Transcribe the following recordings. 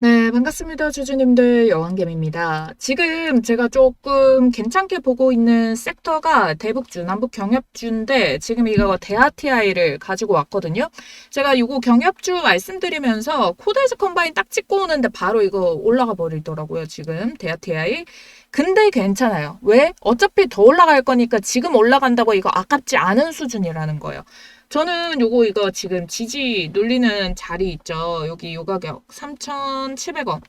네, 반갑습니다. 주주님들 여왕겜입니다. 지금 제가 조금 괜찮게 보고 있는 섹터가 대북주, 남북 경협주인데 지금 이거 대아티아이를 가지고 왔거든요. 제가 이거 경협주 말씀드리면서 코데즈 컴바인 딱 찍고 오는데 바로 이거 올라가 버리더라고요. 지금 대아티아이. 근데 괜찮아요. 왜? 어차피 더 올라갈 거니까 지금 올라간다고 이거 아깝지 않은 수준이라는 거예요. 저는 요거 이거 지금 지지 눌리는 자리 있죠. 여기 요 가격 3,700원.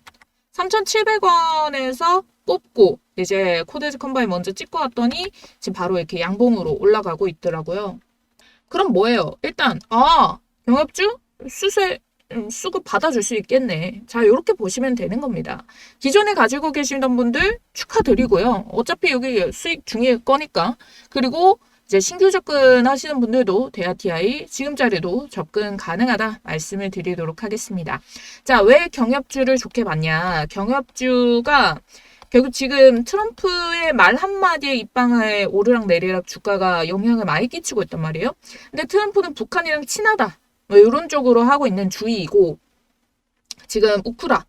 3,700원에서 뽑고 이제 코데즈 컴바인 먼저 찍고 왔더니 지금 바로 이렇게 양봉으로 올라가고 있더라고요. 그럼 뭐예요? 일단 아 경합주 수세 음, 수급 받아줄 수 있겠네. 자, 이렇게 보시면 되는 겁니다. 기존에 가지고 계시던 분들 축하드리고요. 어차피 여기 수익 중일 거니까. 그리고 이제 신규 접근하시는 분들도 대아TI 지금자리도 접근 가능하다 말씀을 드리도록 하겠습니다. 자, 왜 경협주를 좋게 봤냐? 경협주가 결국 지금 트럼프의 말 한마디에 입방아에 오르락 내리락 주가가 영향을 많이 끼치고 있단 말이에요. 근데 트럼프는 북한이랑 친하다. 뭐 이런 쪽으로 하고 있는 주의이고 지금 우크라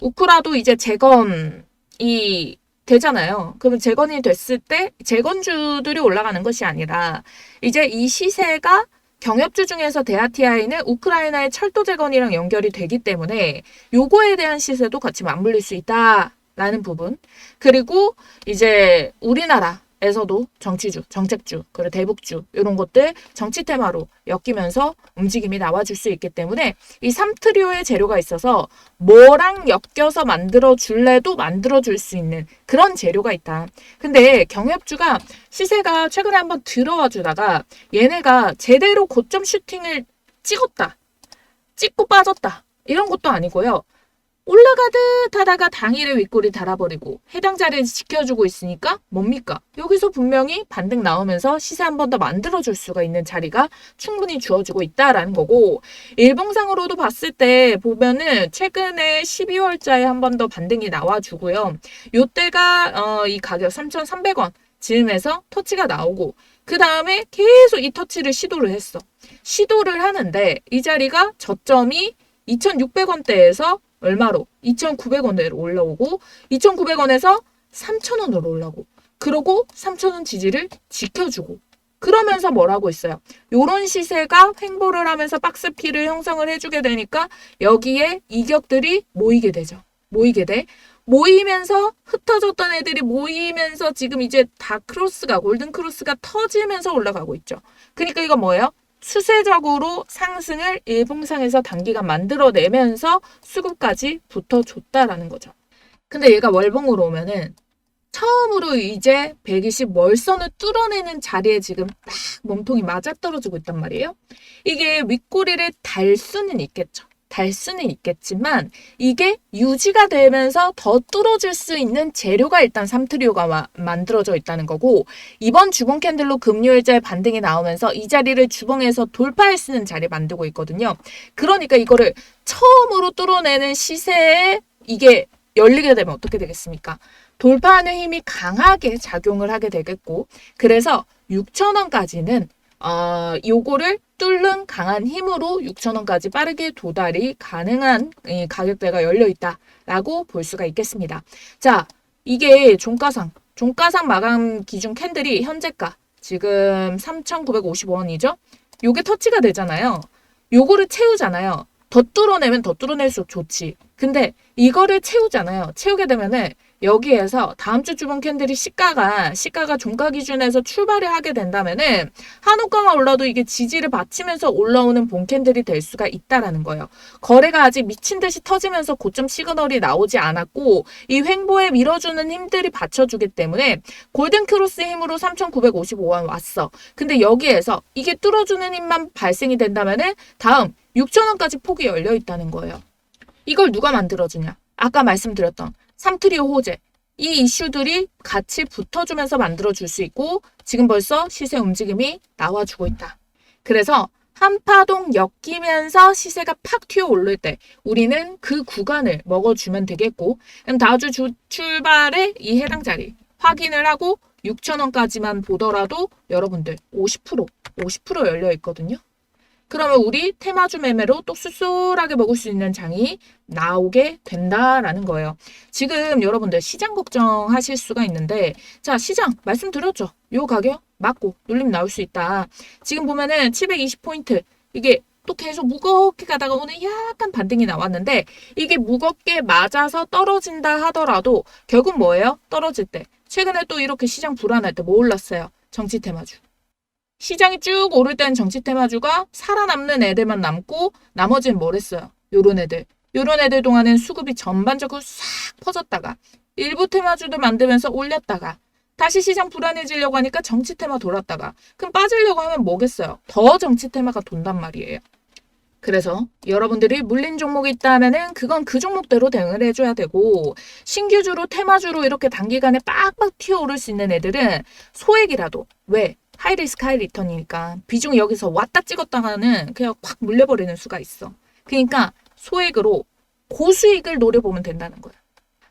우크라도 이제 재건이 되잖아요. 그러면 재건이 됐을 때 재건주들이 올라가는 것이 아니라 이제 이 시세가 경협주 중에서 데아티아이는 우크라이나의 철도 재건이랑 연결이 되기 때문에 요거에 대한 시세도 같이 맞물릴 수 있다라는 부분. 그리고 이제 우리나라 에서도 정치주, 정책주, 그리고 대북주 이런 것들 정치 테마로 엮이면서 움직임이 나와줄 수 있기 때문에 이 3트리오의 재료가 있어서 뭐랑 엮여서 만들어 줄래도 만들어 줄 수 있는 그런 재료가 있다. 근데 경협주가 시세가 최근에 한번 들어와 주다가 얘네가 제대로 고점 슈팅을 찍었다. 찍고 빠졌다. 이런 것도 아니고요. 올라가듯 하다가 당일에 윗골이 달아버리고 해당 자리를 지켜주고 있으니까 뭡니까? 여기서 분명히 반등 나오면서 시세 한 번 더 만들어줄 수가 있는 자리가 충분히 주어지고 있다라는 거고 일봉상으로도 봤을 때 보면은 최근에 12월자에 한 번 더 반등이 나와주고요. 요때가 어, 이 가격 3,300원 즈음에서 터치가 나오고 그 다음에 계속 이 터치를 시도를 했어. 시도를 하는데 이 자리가 저점이 2,600원대에서 얼마로? 2,900원으로 올라오고 2,900원에서 3,000원으로 올라오고 그러고 3,000원 지지를 지켜주고 그러면서 뭐라고 있어요? 요런 시세가 횡보를 하면서 박스피를 형성을 해주게 되니까 여기에 이격들이 모이게 되죠. 모이게 돼. 모이면서 흩어졌던 애들이 모이면서 지금 이제 다 크로스가 골든 크로스가 터지면서 올라가고 있죠. 그러니까 이거 뭐예요? 수세적으로 상승을 일봉상에서 단기간 만들어내면서 수급까지 붙어줬다라는 거죠. 근데 얘가 월봉으로 오면은 처음으로 이제 120 월선을 뚫어내는 자리에 지금 딱 몸통이 맞아떨어지고 있단 말이에요. 이게 윗꼬리를 달 수는 있겠죠. 달 수는 있겠지만 이게 유지가 되면서 더 뚫어질 수 있는 재료가 일단 3트리오가 만들어져 있다는 거고 이번 주봉 캔들로 금요일자에 반등이 나오면서 이 자리를 주봉에서 돌파할 수 있는 자리 만들고 있거든요. 그러니까 이거를 처음으로 뚫어내는 시세에 이게 열리게 되면 어떻게 되겠습니까? 돌파하는 힘이 강하게 작용을 하게 되겠고 그래서 6천원까지는 어, 요거를 뚫는 강한 힘으로 6천원까지 빠르게 도달이 가능한 가격대가 열려 있다라고 볼 수가 있겠습니다. 자, 이게 종가상, 종가상 마감 기준 캔들이 현재가 지금 3,955원이죠? 요게 터치가 되잖아요. 요거를 채우잖아요. 더 뚫어내면 더 뚫어낼수록 좋지. 근데 이거를 채우잖아요. 채우게 되면은 여기에서 다음 주 주봉 캔들이 시가가 시가가 종가 기준에서 출발을 하게 된다면은 한호가가 올라도 이게 지지를 받치면서 올라오는 본 캔들이 될 수가 있다라는 거예요. 거래가 아직 미친 듯이 터지면서 고점 시그널이 나오지 않았고 이 횡보에 밀어주는 힘들이 받쳐주기 때문에 골든 크로스 힘으로 3,955원 왔어. 근데 여기에서 이게 뚫어주는 힘만 발생이 된다면은 다음 6천원까지 폭이 열려 있다는 거예요. 이걸 누가 만들어주냐? 아까 말씀드렸던 삼트리오 호재. 이 이슈들이 같이 붙어주면서 만들어줄 수 있고 지금 벌써 시세 움직임이 나와주고 있다. 그래서 한파동 엮이면서 시세가 팍 튀어 오를 때 우리는 그 구간을 먹어주면 되겠고 그럼 다주 주 출발에 이 해당 자리 확인을 하고 6천원까지만 보더라도 여러분들 50% 50% 열려 있거든요. 그러면 우리 테마주 매매로 또 쏠쏠하게 먹을 수 있는 장이 나오게 된다라는 거예요. 지금 여러분들 시장 걱정하실 수가 있는데 자 시장 말씀드렸죠. 요 가격 맞고 눌림 나올 수 있다. 지금 보면은 720포인트 이게 또 계속 무겁게 가다가 오늘 약간 반등이 나왔는데 이게 무겁게 맞아서 떨어진다 하더라도 결국 뭐예요? 떨어질 때 최근에 또 이렇게 시장 불안할 때 뭐 올랐어요? 정치 테마주. 시장이 쭉 오를 땐 정치 테마주가 살아남는 애들만 남고 나머지는 뭘 했어요? 요런 애들. 요런 애들 동안엔 수급이 전반적으로 싹 퍼졌다가 일부 테마주도 만들면서 올렸다가 다시 시장 불안해지려고 하니까 정치 테마 돌았다가 그럼 빠지려고 하면 뭐겠어요? 더 정치 테마가 돈단 말이에요. 그래서 여러분들이 물린 종목이 있다면은 그건 그 종목대로 대응을 해줘야 되고 신규주로 테마주로 이렇게 단기간에 빡빡 튀어오를 수 있는 애들은 소액이라도 왜 하이리스크 하이리턴이니까 비중 여기서 왔다 찍었다가는 그냥 확 물려버리는 수가 있어. 그러니까 소액으로 고수익을 노려보면 된다는 거야.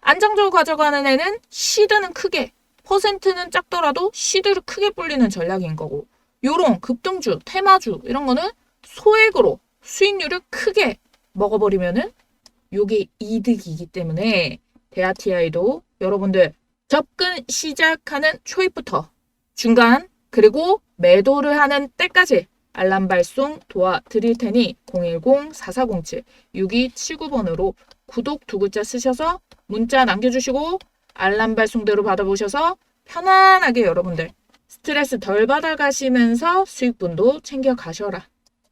안정적으로 가져가는 애는 시드는 크게 퍼센트는 작더라도 시드를 크게 불리는 전략인 거고 요런 급등주, 테마주 이런 거는 소액으로 수익률을 크게 먹어버리면은 요게 이득이기 때문에 대아티아이도 여러분들 접근 시작하는 초입부터 중간 그리고 매도를 하는 때까지 알람 발송 도와드릴 테니 010-4407-6279번으로 구독 두 글자 쓰셔서 문자 남겨주시고 알람 발송대로 받아보셔서 편안하게 여러분들 스트레스 덜 받아가시면서 수익분도 챙겨가셔라.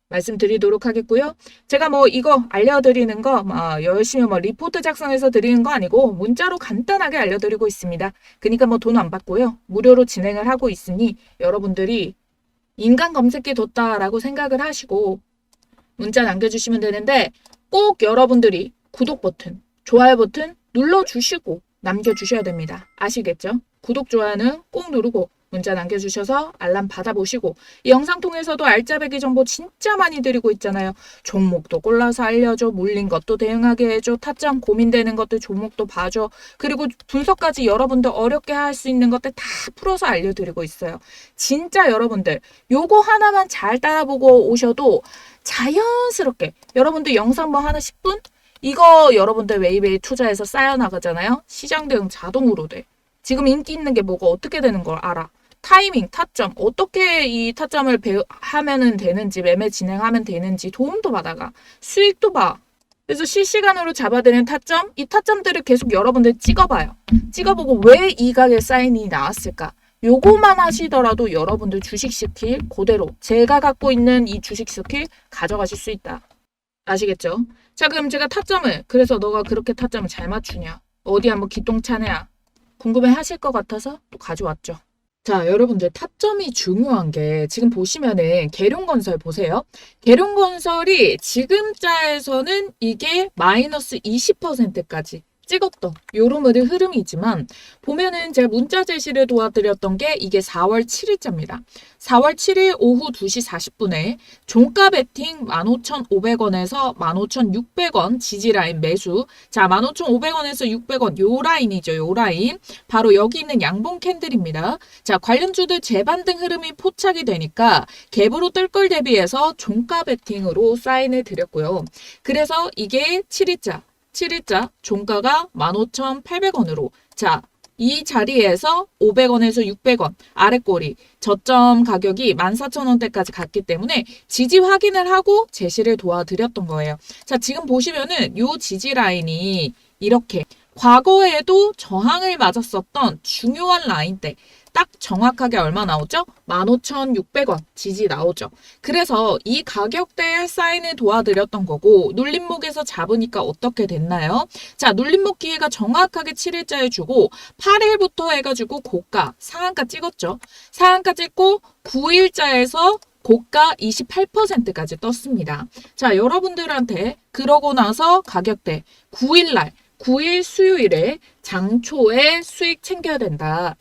말씀드리도록 하겠고요. 제가 뭐 이거 알려드리는 거 뭐 열심히 뭐 리포트 작성해서 드리는 거 아니고 문자로 간단하게 알려드리고 있습니다. 그러니까 뭐 돈 안 받고요. 무료로 진행을 하고 있으니 여러분들이 인간 검색기 뒀다라고 생각을 하시고 문자 남겨주시면 되는데 꼭 여러분들이 구독 버튼, 좋아요 버튼 눌러주시고 남겨주셔야 됩니다. 아시겠죠? 구독, 좋아요는 꼭 누르고 문자 남겨주셔서 알람 받아보시고 이 영상 통해서도 알짜배기 정보 진짜 많이 드리고 있잖아요. 종목도 골라서 알려줘, 물린 것도 대응하게 해줘, 타점 고민되는 것들 종목도 봐줘. 그리고 분석까지 여러분들 어렵게 할 수 있는 것들 다 풀어서 알려드리고 있어요. 진짜 여러분들 요거 하나만 잘 따라보고 오셔도 자연스럽게 여러분들 영상 뭐 하나 10분? 이거 여러분들 매일매일 투자해서 쌓여나가잖아요. 시장 대응 자동으로 돼. 지금 인기 있는 게 뭐가 어떻게 되는 걸 알아. 타이밍, 타점, 어떻게 이 타점을 배, 하면은 되는지, 매매 진행하면 되는지 도움도 받아가. 수익도 봐. 그래서 실시간으로 잡아드는 타점, 이 타점들을 계속 여러분들 찍어봐요. 찍어보고 왜 이 가게 사인이 나왔을까? 요거만 하시더라도 여러분들 주식 스킬 그대로 제가 갖고 있는 이 주식 스킬 가져가실 수 있다. 아시겠죠? 자, 그럼 제가 타점을 그래서 너가 그렇게 타점을 잘 맞추냐? 어디 한번 기똥차냐? 궁금해 하실 것 같아서 또 가져왔죠. 자, 여러분들 타점이 중요한 게 지금 보시면은 계룡건설 보세요. 계룡건설이 지금 자에서는 이게 마이너스 20%까지 찍었던 요런 흐름이지만 보면은 제가 문자 제시를 도와드렸던 게 이게 4월 7일자입니다. 4월 7일 오후 2시 40분에 종가 베팅 15,500원에서 15,600원 지지라인 매수. 자, 15,500원에서 600원 요 라인이죠. 요 라인. 바로 여기 있는 양봉 캔들입니다. 자, 관련주들 재반등 흐름이 포착이 되니까 갭으로 뜰 걸 대비해서 종가 베팅으로 사인을 드렸고요. 그래서 이게 7일자 7일자 종가가 15,800원으로 자, 이 자리에서 500원에서 600원 아래 꼬리 저점 가격이 14,000원대까지 갔기 때문에 지지 확인을 하고 제시를 도와드렸던 거예요. 자, 지금 보시면은 요 지지 라인이 이렇게 과거에도 저항을 맞았었던 중요한 라인대 딱 정확하게 얼마 나오죠? 15,600원 지지 나오죠. 그래서 이 가격대에 사인을 도와드렸던 거고 눌림목에서 잡으니까 어떻게 됐나요? 자, 눌림목 기회가 정확하게 7일자에 주고 8일부터 해가지고 고가 상한가 찍었죠. 상한가 찍고 9일자에서 고가 28%까지 떴습니다. 자, 여러분들한테 그러고 나서 가격대 9일날 9일 수요일에 장초에 수익 챙겨야 된다.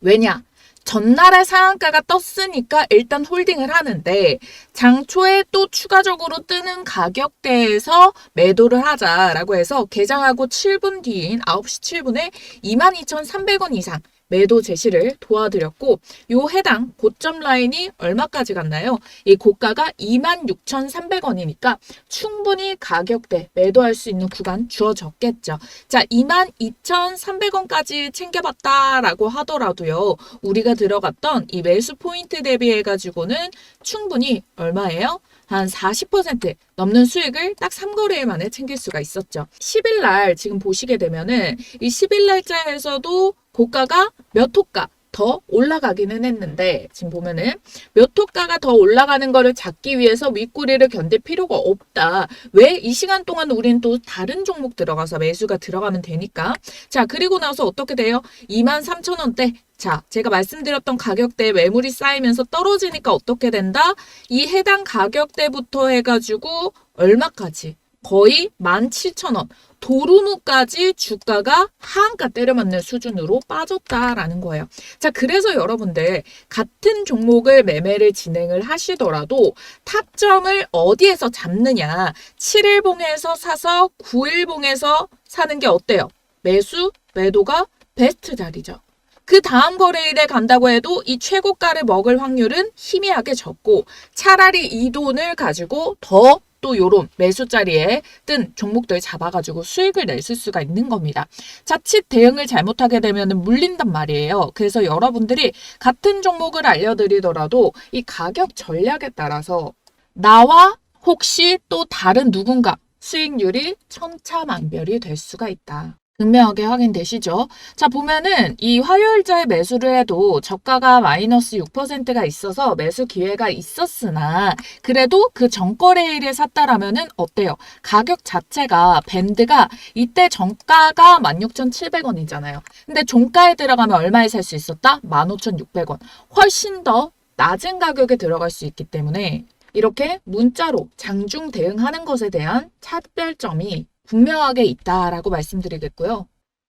왜냐? 전날에 상한가가 떴으니까 일단 홀딩을 하는데 장초에 또 추가적으로 뜨는 가격대에서 매도를 하자라고 해서 개장하고 7분 뒤인 9시 7분에 22,300원 이상 매도 제시를 도와드렸고 요 해당 고점 라인이 얼마까지 갔나요? 이 고가가 26,300원이니까 충분히 가격대 매도할 수 있는 구간 주어졌겠죠. 자, 22,300원까지 챙겨봤다라고 하더라도요. 우리가 들어갔던 이 매수 포인트 대비해 가지고는 충분히 얼마예요? 한 40% 넘는 수익을 딱 3거래일 만에 챙길 수가 있었죠. 10일 날 지금 보시게 되면은 이 10일 날짜에서도 고가가 몇 호가 더 올라가기는 했는데 지금 보면은 몇 호가가 더 올라가는 거를 잡기 위해서 윗꼬리를 견딜 필요가 없다. 왜 이 시간 동안 우린 또 다른 종목 들어가서 매수가 들어가면 되니까. 자, 그리고 나서 어떻게 돼요? 23,000원대. 자, 제가 말씀드렸던 가격대에 매물이 쌓이면서 떨어지니까 어떻게 된다? 이 해당 가격대부터 해가지고 얼마까지? 거의 17,000원. 도루묵까지 주가가 하한가 때려맞는 수준으로 빠졌다라는 거예요. 자, 그래서 여러분들 같은 종목을 매매를 진행을 하시더라도 타점을 어디에서 잡느냐. 7일봉에서 사서 9일봉에서 사는 게 어때요? 매수, 매도가 베스트 자리죠. 그 다음 거래일에 간다고 해도 이 최고가를 먹을 확률은 희미하게 적고 차라리 이 돈을 가지고 더 또 요런 매수 자리에 뜬 종목들 잡아가지고 수익을 냈을 수가 있는 겁니다. 자칫 대응을 잘못하게 되면 물린단 말이에요. 그래서 여러분들이 같은 종목을 알려드리더라도 이 가격 전략에 따라서 나와 혹시 또 다른 누군가 수익률이 천차만별이 될 수가 있다. 분명하게 확인되시죠? 자, 보면은 이 화요일자에 매수를 해도 저가가 마이너스 6%가 있어서 매수 기회가 있었으나 그래도 그 전거래일에 샀다라면은 어때요? 가격 자체가 밴드가 이때 정가가 16,700원이잖아요. 근데 종가에 들어가면 얼마에 살 수 있었다? 15,600원. 훨씬 더 낮은 가격에 들어갈 수 있기 때문에 이렇게 문자로 장중 대응하는 것에 대한 차별점이 분명하게 있다라고 말씀드리겠고요.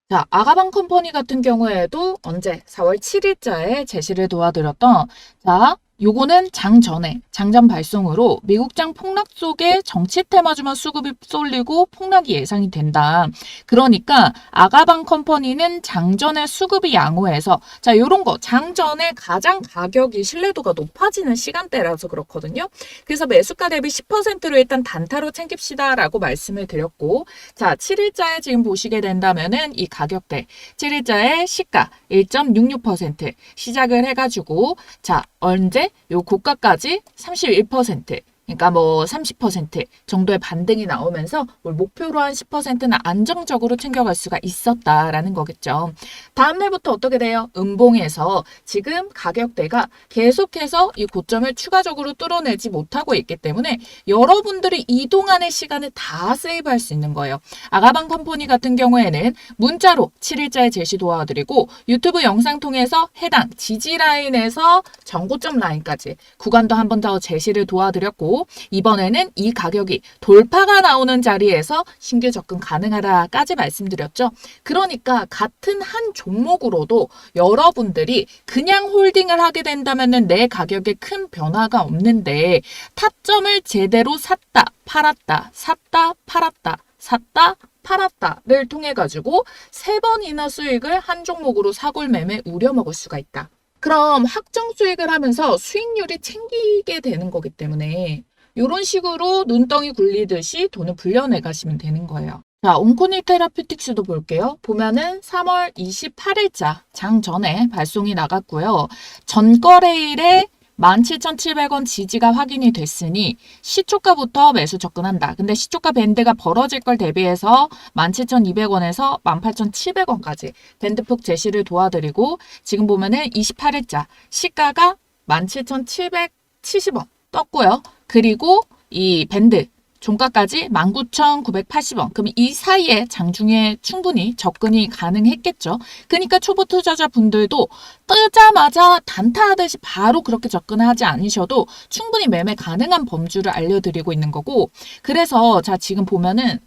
자, 아가방 컴퍼니 같은 경우에도 언제 4월 7일자에 제시를 도와드렸던 자, 요거는 장 전에 장전 발송으로 미국장 폭락 속에 정치 테마주만 수급이 쏠리고 폭락이 예상이 된다. 그러니까 아가방 컴퍼니는 장전에 수급이 양호해서 자 요런 거 장전에 가장 가격이 신뢰도가 높아지는 시간대라서 그렇거든요. 그래서 매수가 대비 10%로 일단 단타로 챙깁시다라고 말씀을 드렸고 자 7일자에 지금 보시게 된다면은 이 가격대 7일자의 시가 1.66% 시작을 해가지고 자 언제 요 고가까지 31% 그러니까 뭐 30% 정도의 반등이 나오면서 뭘 목표로 한 10%는 안정적으로 챙겨갈 수가 있었다라는 거겠죠. 다음 날부터 어떻게 돼요? 음봉에서 지금 가격대가 계속해서 이 고점을 추가적으로 뚫어내지 못하고 있기 때문에 여러분들이 이동안의 시간을 다 세이브할 수 있는 거예요. 아가방 컴퍼니 같은 경우에는 문자로 7일자에 제시 도와드리고 유튜브 영상 통해서 해당 지지 라인에서 정고점 라인까지 구간도 한 번 더 제시를 도와드렸고 이번에는 이 가격이 돌파가 나오는 자리에서 신규 접근 가능하다까지 말씀드렸죠. 그러니까 같은 한 종목으로도 여러분들이 그냥 홀딩을 하게 된다면 내 가격에 큰 변화가 없는데 타점을 제대로 샀다, 팔았다, 샀다, 팔았다, 샀다, 팔았다를 통해 가지고 세 번이나 수익을 한 종목으로 사골 매매 우려 먹을 수가 있다. 그럼 확정 수익을 하면서 수익률이 챙기게 되는 거기 때문에 이런 식으로 눈덩이 굴리듯이 돈을 불려내 가시면 되는 거예요. 자, 온코니 테라피틱스도 볼게요. 보면은 3월 28일자 장 전에 발송이 나갔고요. 전 거래일에 17,700원 지지가 확인이 됐으니 시초가부터 매수 접근한다. 근데 시초가 밴드가 벌어질 걸 대비해서 17,200원에서 18,700원까지 밴드폭 제시를 도와드리고 지금 보면은 28일자 시가가 17,770원 떴고요. 그리고 이 밴드 종가까지 19,980원. 그럼 이 사이에 장중에 충분히 접근이 가능했겠죠. 그러니까 초보 투자자 분들도 뜨자마자 단타하듯이 바로 그렇게 접근하지 않으셔도 충분히 매매 가능한 범주를 알려드리고 있는 거고. 그래서 자 지금 보면은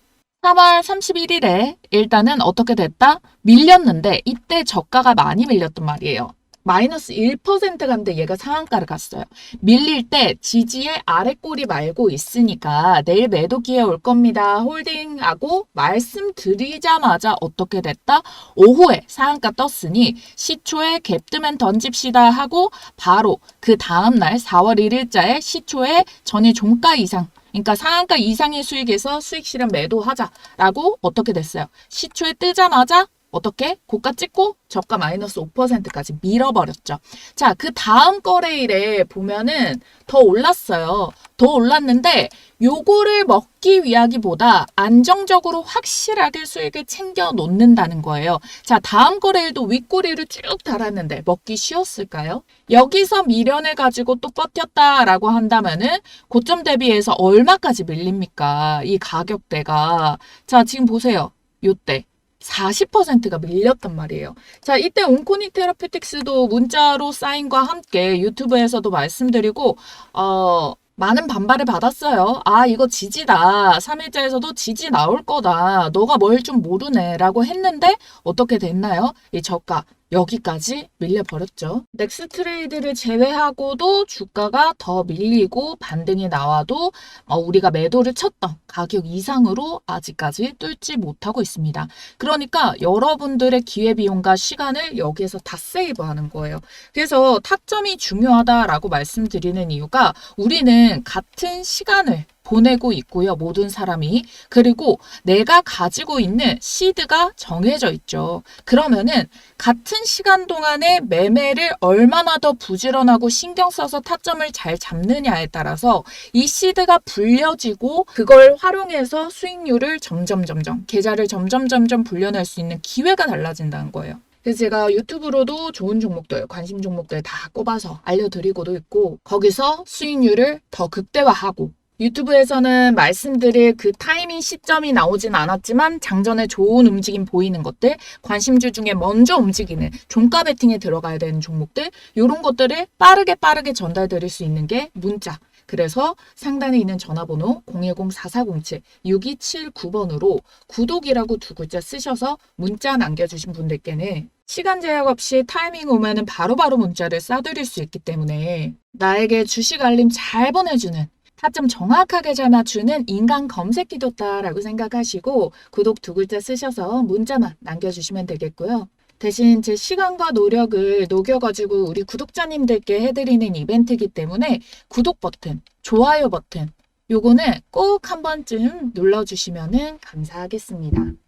3월 31일에 일단은 어떻게 됐다? 밀렸는데 이때 저가가 많이 밀렸단 말이에요. 마이너스 1% 갔는데 얘가 상한가를 갔어요. 밀릴 때 지지의 아래 꼬리 말고 있으니까 내일 매도 기회 올 겁니다. 홀딩하고 말씀드리자마자 어떻게 됐다? 오후에 상한가 떴으니 시초에 갭 뜨면 던집시다 하고 바로 그 다음날 4월 1일자에 시초에 전일 종가 이상 그러니까 상한가 이상의 수익에서 수익 실현 매도하자라고 어떻게 됐어요? 시초에 뜨자마자 어떻게? 고가 찍고 저가 마이너스 5%까지 밀어버렸죠. 자, 그 다음 거래일에 보면은 더 올랐어요. 더 올랐는데 요거를 먹기 위하기보다 안정적으로 확실하게 수익을 챙겨 놓는다는 거예요. 자, 다음 거래일도 윗꼬리를 쭉 달았는데 먹기 쉬웠을까요? 여기서 미련을 가지고 또 버텼다라고 한다면은 고점 대비해서 얼마까지 밀립니까? 이 가격대가. 자, 지금 보세요. 요때. 40%가 밀렸단 말이에요. 자, 이때 온코닉 테라피틱스도 문자로 사인과 함께 유튜브에서도 말씀드리고, 어, 많은 반발을 받았어요. 아, 이거 지지다. 3일자에서도 지지 나올 거다. 너가 뭘 좀 모르네. 라고 했는데, 어떻게 됐나요? 이 저가. 여기까지 밀려버렸죠. 넥스 트레이드를 제외하고도 주가가 더 밀리고 반등이 나와도 어, 우리가 매도를 쳤던 가격 이상으로 아직까지 뚫지 못하고 있습니다. 그러니까 여러분들의 기회비용과 시간을 여기에서 다 세이브하는 거예요. 그래서 타점이 중요하다라고 말씀드리는 이유가 우리는 같은 시간을 보내고 있고요. 모든 사람이. 그리고 내가 가지고 있는 시드가 정해져 있죠. 그러면은 같은 시간 동안에 매매를 얼마나 더 부지런하고 신경 써서 타점을 잘 잡느냐에 따라서 이 시드가 불려지고 그걸 활용해서 수익률을 점점 점점 계좌를 점점 점점 불려낼 수 있는 기회가 달라진다는 거예요. 그래서 제가 유튜브로도 좋은 종목들, 관심 종목들 다 꼽아서 알려드리고도 있고 거기서 수익률을 더 극대화하고 유튜브에서는 말씀드릴 그 타이밍 시점이 나오진 않았지만 장전에 좋은 움직임 보이는 것들, 관심주 중에 먼저 움직이는 종가 베팅에 들어가야 되는 종목들, 이런 것들을 빠르게 빠르게 전달드릴 수 있는 게 문자. 그래서 상단에 있는 전화번호 010-4407-6279번으로 구독이라고 두 글자 쓰셔서 문자 남겨주신 분들께는 시간 제약 없이 타이밍 오면은 바로바로 문자를 쏴드릴 수 있기 때문에 나에게 주식 알림 잘 보내주는 타점 정확하게 잘 맞추는 인간 검색 기도다라고 생각하시고 구독 두 글자 쓰셔서 문자만 남겨주시면 되겠고요. 대신 제 시간과 노력을 녹여가지고 우리 구독자님들께 해드리는 이벤트이기 때문에 구독 버튼, 좋아요 버튼, 요거는 꼭 한 번쯤 눌러주시면 감사하겠습니다.